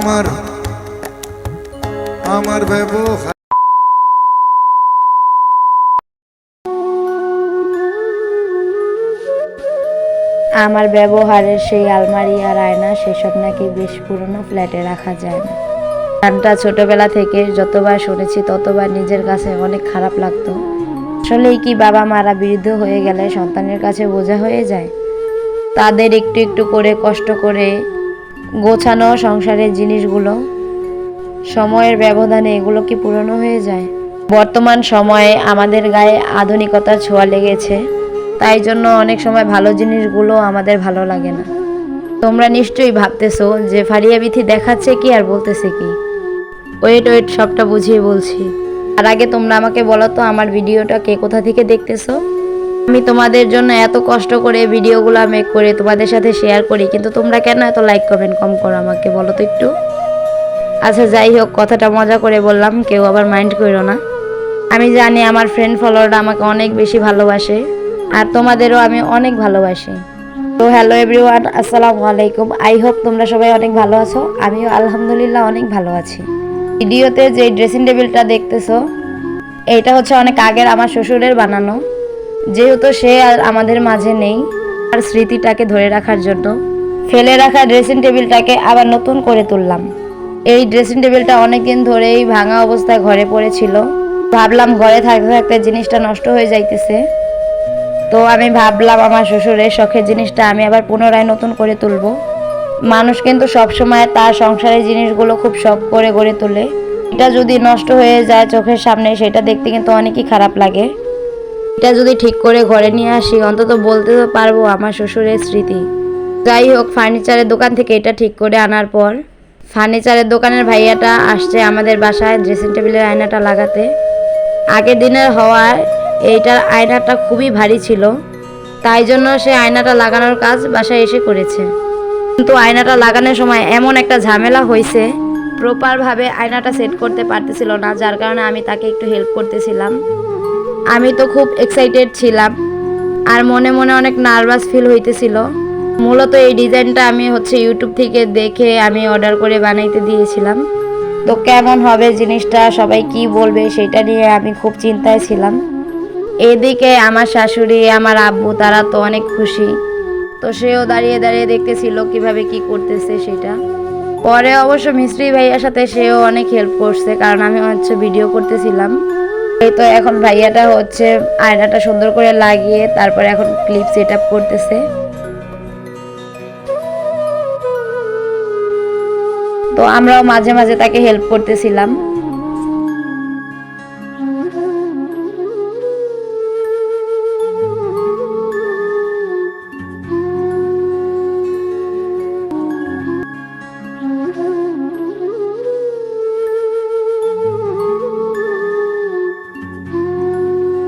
আমার আমার ব্যবহার। আমার ব্যবহারের সেই আলমারি আর আয়না, সেসব নাকি বেশ পুরনো ফ্ল্যাটে রাখা যায় না। গানটা ছোটবেলা থেকে যতবার শুনেছি, ততবার নিজের কাছে অনেক খারাপ লাগতো। আসলেই কি বাবা মারা বৃদ্ধ হয়ে গেলে সন্তানের কাছে বোঝা হয়ে যায়? তাদের একটু একটু করে কষ্ট করে গোছানো সংসারের জিনিসগুলো। সময়ের ব্যবধানে এগুলো কি পুরনো হয়ে যায়? বর্তমান সময়ে আমাদের গায়ে আধুনিকতার ছোঁয়া লেগেছে। তাই জন্য অনেক সময় ভালো জিনিসগুলো আমাদের ভালো লাগে না। তোমরা নিশ্চয়ই ভাবতেছো যে ফারিয়া বিথি দেখাচ্ছে কি আর বলতেছে কি? ওয়েট ওয়েট, সবটা বুঝিয়ে বলছি। আর আগে তোমরা আমাকে বলো তো আমার ভিডিওটা কে কোথা থেকে দেখতেছো? আমি তোমাদের জন্য এত কষ্ট করে ভিডিওগুলো মেক করে তোমাদের সাথে শেয়ার করি, কিন্তু তোমরা কেন এত লাইক কমেন্ট কম করো আমাকে বলো তো একটু? আচ্ছা যাই হোক, কথাটা মজা করে বললাম, কেউ আবার মাইন্ড করো না। আমি জানি আমার ফ্রেন্ড ফলোয়াররা আমাকে অনেক বেশি ভালোবাসে, আর তোমাদেরও আমি অনেক ভালোবাসি। তো হ্যালো এভরিওয়ান আসসালামু আলাইকুম। আই হোপ তোমরা সবাই অনেক ভালো আছো। আমিও আলহামদুলিল্লাহ অনেক ভালো আছি। ভিডিওতে যে ড্রেসিং টেবিলটা দেখতেছো এটা হচ্ছে অনেক আগের আমার শ্বশুরের বানানো। যেহেতু সে আর আমাদের মাঝে নেই আর স্মৃতিটাকে ধরে রাখার জন্য ফেলে রাখা ড্রেসিং টেবিলটাকে আবার নতুন করে তুললাম। এই ড্রেসিং টেবিলটা অনেকদিন ধরেই ভাঙা অবস্থায় ঘরে পড়েছিল। ভাবলাম ঘরে থাকতে থাকতে জিনিসটা নষ্ট হয়ে যাইতেছে। তো আমি ভাবলাম আমার শ্বশুরের শখের জিনিসটা আমি আবার পুনরায় নতুন করে তুলব। মানুষ কিন্তু সবসময় তার সংসারের জিনিসগুলো খুব শখ করে গড়ে তোলে। এটা যদি নষ্ট হয়ে যায় চোখের সামনে, সেটা দেখতে কিন্তু অনেকই খারাপ লাগে। এটা যদি ঠিক করে ঘরে নিয়ে আসি, অন্তত বলতে তো পারব আমার শ্বশুরের স্মৃতি। যাই হোক, ফার্নিচারের দোকান থেকে এটা ঠিক করে আনার পর, ফার্নিচারের দোকানের ভাইয়াটা আসছে আমাদের বাসায় ড্রেসিং টেবিলের আয়নাটা লাগাতে। আগের দিনের হওয়ায় এইটার আয়নাটা খুবই ভারী ছিল, তাই জন্য সে আয়নাটা লাগানোর কাজ বাসায় এসে করেছে। কিন্তু আয়নাটা লাগানোর সময় এমন একটা ঝামেলা হয়েছে প্রপারভাবে আয়নাটা সেট করতে পারতেছিল না, যার কারণে আমি তাকে একটু হেল্প করতেছিলাম। আমি তো খুব এক্সাইটেড ছিলাম আর মনে মনে অনেক নার্ভাস ফিল হইতেছিল। মূলত এই ডিজাইনটা আমি হচ্ছে ইউটিউব থেকে দেখে আমি অর্ডার করে বানাইতে দিয়েছিলাম। তো কেমন হবে জিনিসটা, সবাই কি বলবে সেটা নিয়ে আমি খুব চিন্তায় ছিলাম। এদিকে আমার শাশুড়ি, আমার আব্বু, তারা তো অনেক খুশি। তো সেও দাঁড়িয়ে দাঁড়িয়ে দেখতেছিল কীভাবে কি করতেছে সেটা। পরে অবশ্য মিস্ত্রি ভাইয়ার সাথে সেও অনেক হেল্প করছে, কারণ আমি হচ্ছে ভিডিও করতেছিলাম। এই তো এখন ভাইয়াটা হচ্ছে আয়নাটা সুন্দর করে লাগিয়ে তারপরে এখন ক্লিপ সেট আপ করতেছে। তো আমরাও মাঝে মাঝে তাকে হেল্প করতেছিলাম।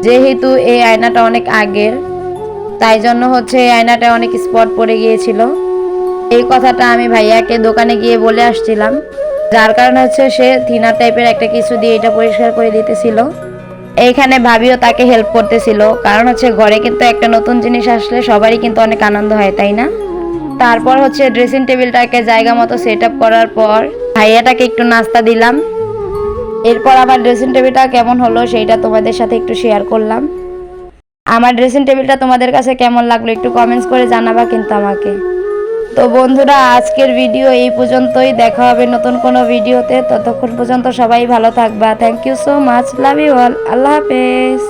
যেহেতু এই আয়নাটা অনেক আগের, তাই জন্য হচ্ছে এই আয়নাটা অনেক স্পট পড়ে গিয়েছিল। এই কথাটা আমি ভাইয়াকে দোকানে গিয়ে বলে আসছিলাম। যার কারণে হচ্ছে সে থিনার টাইপের একটা কিছু দিয়ে এটা পরিষ্কার করে দিতেছিল। এইখানে ভাবিও তাকে হেল্প করতেছিল। কারণ হচ্ছে ঘরে কিন্তু একটা নতুন জিনিস আসলে সবারই কিন্তু অনেক আনন্দ হয়, তাই না? তারপর হচ্ছে ড্রেসিং টেবিলটাকে জায়গা মতো সেট করার পর ভাইয়াটাকে একটু নাস্তা দিলাম। এরপর আমার ড্রেসিং টেবিলটা কেমন হলো সেইটা তোমাদের সাথে একটু শেয়ার করলাম। আমার ড্রেসিং টেবিলটা তোমাদের কাছে কেমন লাগল একটু কমেন্টস করে জানাবা কিন্তু আমাকে। তো বন্ধুরা, আজকের ভিডিও এই পর্যন্তই। দেখা হবে নতুন কোনো ভিডিওতে ততক্ষণ পর্যন্ত সবাই ভালো থাকবা। Thank you so much love you all আল্লাহ হাফেজ।